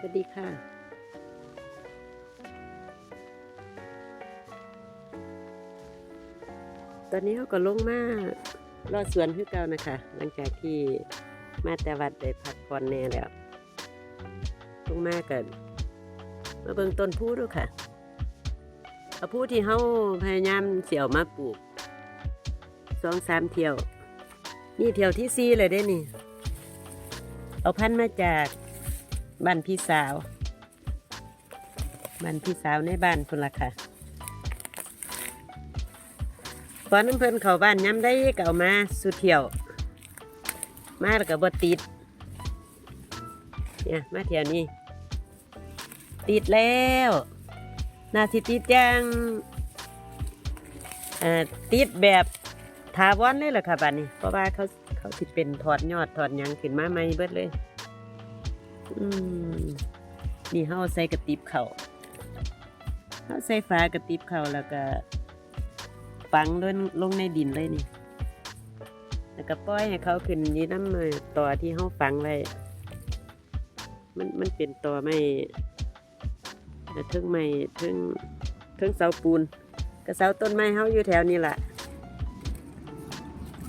สวัสดีค่ะตอนนี้เขาก็ลงมารอดสวนคือเก่านะคะ หลังจากที่มาแต่วัดได้พักผ่อนแน่แล้วลงมากันมาเบิ่งต้นพูด้วยค่ะเอาพูที่เขาพยายามเสี่ยวมาปลูกสองสามเที่ยว นี่เที่ยวที่สี่เลยได้นี่ เอาพันธุ์มาจาก บ้านพี่สาว บ้านพี่สาวในบ้านคนละค่ะขอนน้ำเพิ่นเข้าบ้านย้ำได้ก็เอามาสุดเที่ยว มาแล้วก็บ่ติด เนี่ยมาเที่ยวนี้ ติดแล้วนาสิติดยังเอ่อติดแบบถาวรเลยเหรอค่ะบ้านนี้ เพราะว่าเขาเขาสิดเป็นถอดยอดถอดยังขึ้นมาใหม่เบิดเลย อืมนี่เฮาใส่กระติบเขาเฮาใส่ฝากระติบเขาแล้วก็ฝังลงลงในดินเลยนี่ แล้วก็ปล่อยให้เขาขึ้นอยี่น้ำเลยต่อที่เฮาฝังไว้ มันมันเป็นต่อไม่เทึงไม้เทึงเทึงเสาปูนกระเสาต้นไม้เฮาอยู่แถวนี้แหละ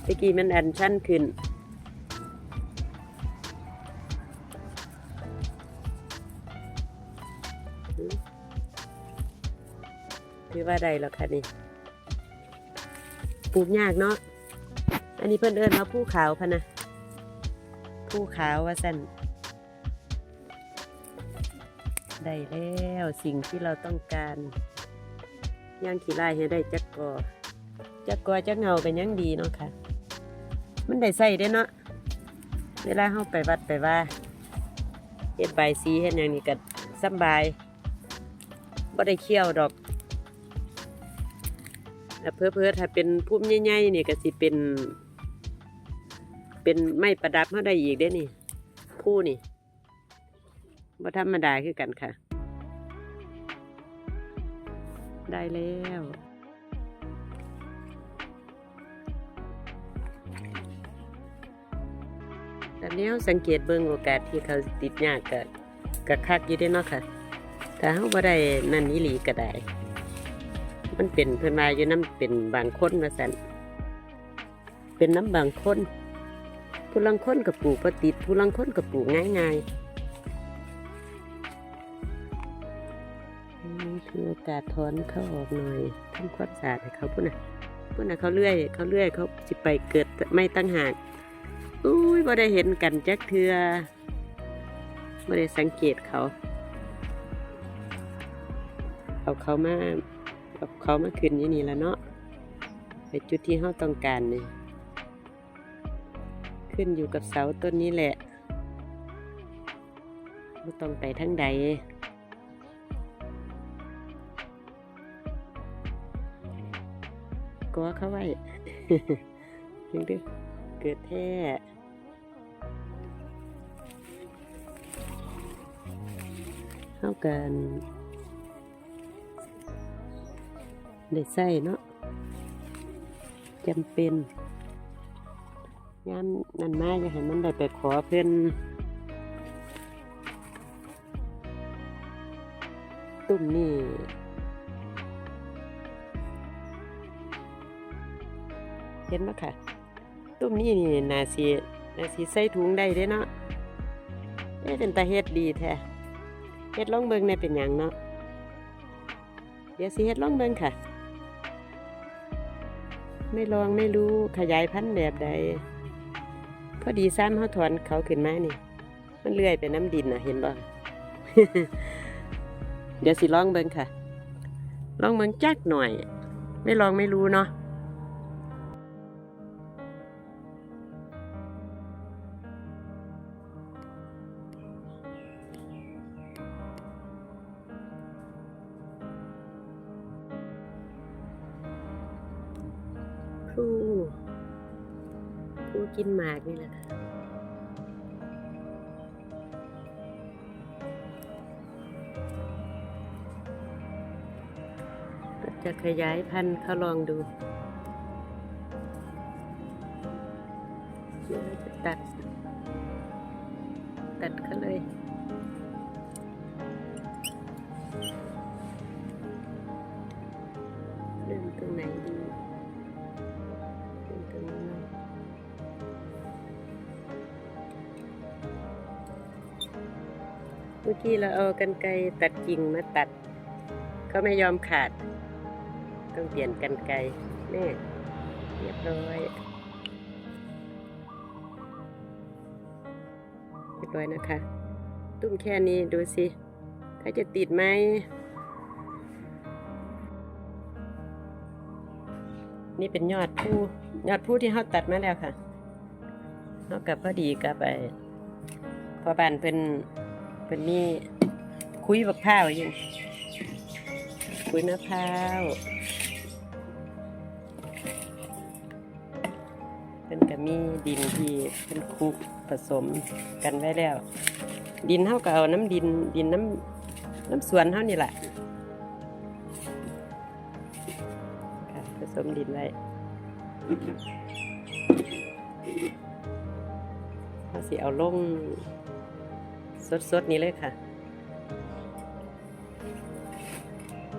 ตะกี้มันอันชั้นขึ้น ถือว่าได้แล้วค่ะนี่ปลูกยากเนาะอันนี้เพิ่นเอิญมาผู้ขาวพะนะผู้ขาวว่าสั่นได้แล้วสิ่งที่เราต้องการย่างขี้ลายให้ได้จักกอจักกอจักเงาเป็นยังดีเนาะค่ะ มันได้ใส่ได้เนาะเวลาเข้าไปวัดไปว่าเฮ็ดใบายสีเฮ็ดอย่างนี้ก็สบายบ่ได้เคี่ยวดอก เพื่อเพื่อถ้าเป็นพุ่มใหญ่ๆนี่ก็สิเป็น เป็นไม้ประดับเขาได้อีกได้นี่ผู้นี่บ่ธรรมดาคือกันค่ะ ได้แล้วแบบนี้เราสังเกตเบิ่งโอกาสที่เขาติดยากกับกับคักอยู่ได้เนาะค่ะ ถ้าเขาบ่ได้นั่นอีหลีก็ได้ มันเป็นเพิ่นมาอยู่น้ำเป็นบางคนมาสันเป็นน้ำบางคน ผู้ลังคนกับปลูกปติดผู้ลังคนกับปลูกง่ายง่ายๆอืมถือโอกาสถอนเขาออกหน่อยทำความสะอาดให้เขาพุ่นนะพุ่นนะเขาเลื่อย เขาเลื่อยเขาสิไปเกิดไม่ตั้งหากอุ้ยบ่ได้เห็นกันจักเทือบ่ได้สังเกตเขา เอาเขามา กับเขามาขึ้นอย่นี้แล้วเนาะในจุดที่เราต้องการเนี่ยขึ้นอยู่กับเสาต้นนี้แหละเราต้องไปทั้งใดก็เข้าไว้ถึงเด้อเกิดแท้เข้ากัน ได้ใส่เนาะจำเป็นยามนั่นมาอย่าให้มันได้ไปขอเพื่อนตุ่มนี่เห็นไหมค่ะ ตุ่มนี่นี่นาสีนาสีใส่ถุงได้เด้เนาะเอ๊ะเป็นตาเฮ็ดดีแท้เฮ็ดลองเบิงในเป็นหยังเนาะ เดี๋ยวสิเฮ็ดลองเบิงค่ะ ไม่ลองไม่รู้ขยายพันธุ์แบบใดพอดีซ้ำเขาถอนเขาขึ้นมานี่ มันเลื่อยไปน้ำดินนะเห็นบ่เดี๋ยวสิลองเบิ้งค่ะ ลองเบิ้งจักหน่อย ไม่ลองไม่รู้เนาะ ผู้กินหมากนี่แหละค่ะจะขยายพันธุ์เขาลองดูจะตัด ตัดเขาเลย มื่อกี้เราเอากันไกตัดกิ่งมาตัด ก็ไม่ยอมขาด ต้องเปลี่ยนกันไกรแม่เรียบร้อยเรียบร้อยนะคะ ตุ้มแค่นี้ดูสิถ้าจะติดไหมนี่เป็นยอดผู้ยอดผู้ที่เขาตัดมาแล้วค่ะเขากับพอดีกับไปพอบานเป็น เป็นนี่คุยบักพ้าวอยู่คุยมะพร้าวเป็นกับมีดินที่เป็นคลุกผสมกันไว้แล้ว ดินเท่ากับเอาน้ำดินดินน้ำน้ำสวนเท่านี่แหละค่ะผสมดินไว้เราสิเอาลง สดๆนี้เลยค่ะ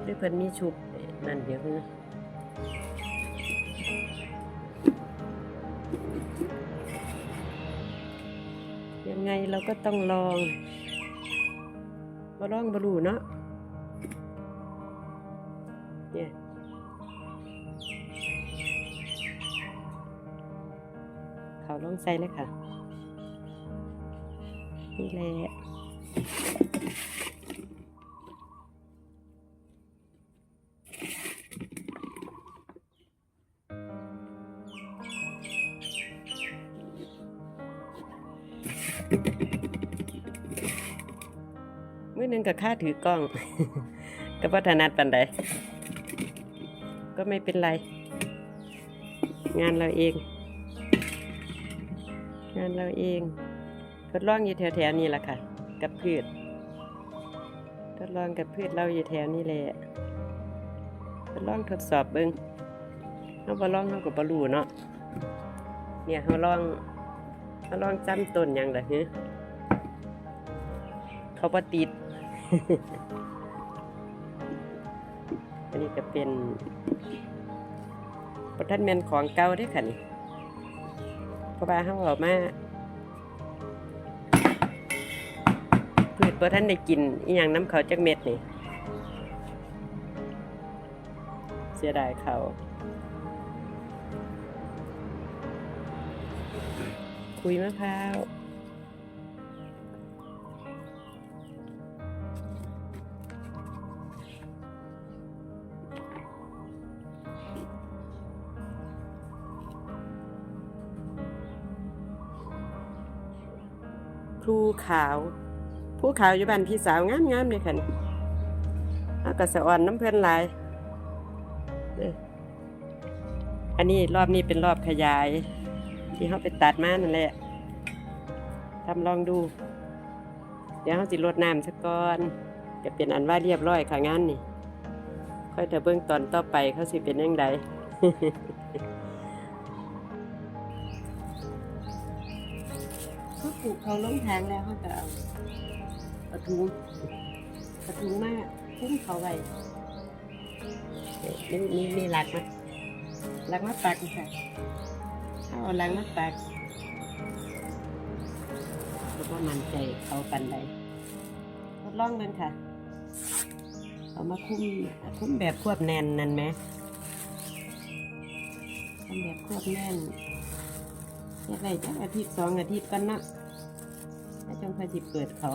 ด้วยเพิ่นมีชุบนั่นเดี๋ยวนะยังไงเราก็ต้องลองบ่ลองบรูเนาะเนี่ยเขาลองใส่เลยค่ะ นี่แหละ มือหนึ่งกับค่าถือกล้อง ก็พัฒนาดปันใดก็ไม่เป็นไร งานเราเอง งานเราเองทดลองอยู่แถวๆนี้แหละค่ะ กับพืช ทดลองกับพืชเราอยู่แถวนี้แหละทดลองทดสอบเบิงเขาบ่ลองเขาก็บ่รู้เนาะ เนี่ยเขาลองเขาลองจำต้นยังล่ะฮะเขาบ่ติดอันนี้ก็เป็นบทันแมนของเก่าด้วยค่ะนี่เพราะว่าเขาออกมา บ่ท่านได้กินอีหยังน้ำเขาจักเม็ดนี่ เสียดายเขาคุยมะพร้าวครูขาว ผู้ขาวอยู่บ้านพี่สาวงามงามๆเลยค่ะนี่เอากระสอ่อนน้ำเพื่อนหลายอันนี้รอบนี้เป็นรอบขยาย ที่เขาไปตัดมานั่นแหละทำลองดู เดี๋ยวเขาสิรดน้ำสักก่อนจะเป็นอันว่าเรียบร้อยค่ะงานนี่ ค่อยเถอะเบื้องตอนต่อไปเขาสิเป็นยังไงเขาปลูกเขาล้มทางแล้วเขาก็เอา กระทุงกระทุงมากพุ่งเขาไว้นี่นี่นี่หลักมาหลักมาปักนี่ค่ะเอาหลักมาปักแล้วก็มันใจเขาปันใดทดลองมันค่ะ เอามาคุ้มคุ้มแบบควบแน่นนั่นไหมทำแบบควบแน่นเฮ็ดไว้จักอาทิตย์สองอาทิตย์กันนะแล้วจังค่อยสิเปิดเขา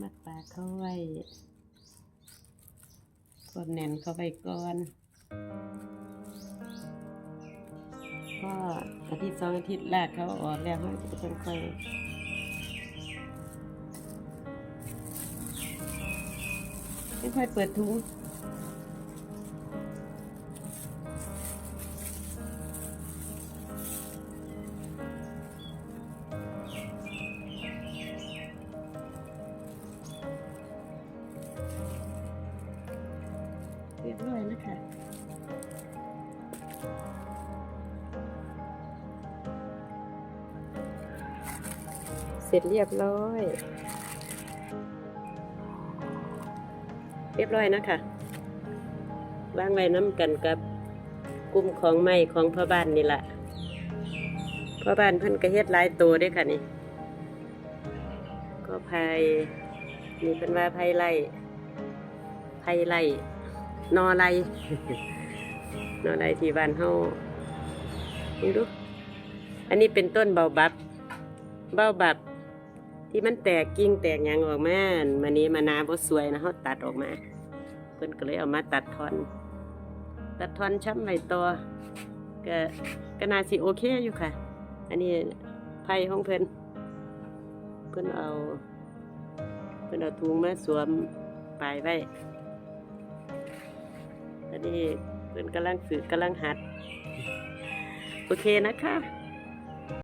มัดปลาเขาไว้กดแน่นเขาไปก่อนก็อาทิตย์สองอาทิตย์แรกเขาออกแล้วเขาจะค่อยๆค่อยเปิดถุง เสร็จเรียบร้อย เรียบร้อยนะคะวางไว้น้ำกันกับกลุ่มของไม้ของพ่อบ้านนี่แหละเพราะบ้านเพิ่นก็เฮ็ดหลายตัวเด้อค่ะนี่ ก็ไผ่นี่เป็นว่าไผ่ไล่ไผ่ไล่นอไล่นอไล่ที่บ้านเฮาดูดูอันนี้เป็นต้นเบาบับ เบาบับ ที่มันแตกกิ่งแตกหยังออกมามันนี้มานาบ่สวยนะเฮาตัดออกมา เพิ่นก็เลยเอามาตัดทอน ตัดทอนช้ำไว้ตัวก็ก็น่าสิโอเคอยู่ค่ะ อันนี้ไผ่ของเพิ่นเพิ่นเอา เพิ่นเอาถุงมาสวมปลายไว้อันนี้เพิ่นกำลังฝึกกำลังหัด โอเคนะคะ